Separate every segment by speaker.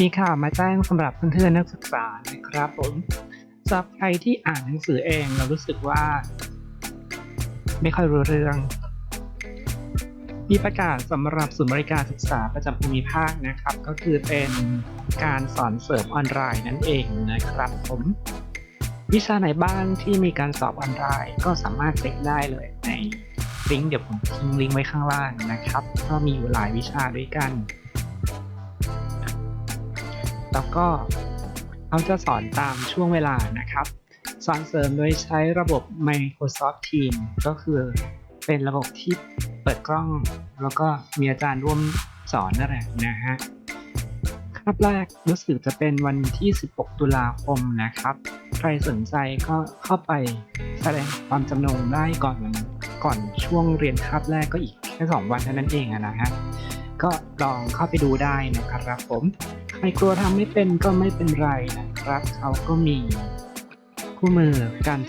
Speaker 1: มีข่าวมาแจ้งสำหรับเพื่อนๆนักศึกษานะครับผมสำหรับใครที่อ่านหนังสือเองเรารู้สึกว่า ไม่ค่อยรู้เรื่อง มีประกาศสำหรับศูนย์บริการศึกษาประจำภูมิภาคนะครับ ก็คือเป็นการสอนเสริมออนไลน์นั่นเองนะครับผมวิชาไหนบ้างที่มีการสอบออนไลน์ก็สามารถเช็คได้เลยในลิงก์เดี๋ยวผมทิ้งลิงก์ไว้ข้างล่างนะครับ ก็มีอยู่หลายวิชาด้วยกัน แล้วก็เขาจะสอนตามช่วงเวลานะครับ สอนเสริมโดยใช้ระบบ Microsoft Teams ก็คือเป็นระบบที่เปิดกล้อง แล้วก็มีอาจารย์ร่วมสอนนั่นแหละนะฮะคาบแรกรู้สึกจะเป็นวันที่ 16 ตุลาคมนะครับ ใครสนใจก็เข้าไปแสดงความจำนงได้ก่อนก่อนช่วงเรียนคาบแรกก็อีกแค่ 2 วันเท่านั้นเองนะฮะ ก็ลองเข้าไปดูได้นะครับผมใครกลัวทำไม่เป็นก็ไม่เป็นไรนะครับเขาก็มีคู่มือการ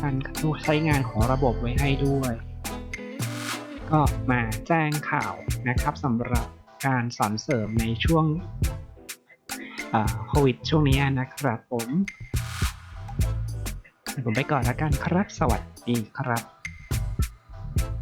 Speaker 1: การใช้งานของระบบไว้ให้ด้วย ก็มาแจ้งข่าวนะครับสำหรับการสอนเสริมในช่วงโควิดช่วงนี้นะครับผม ผมไปก่อนแล้วกันครับ สวัสดีครับ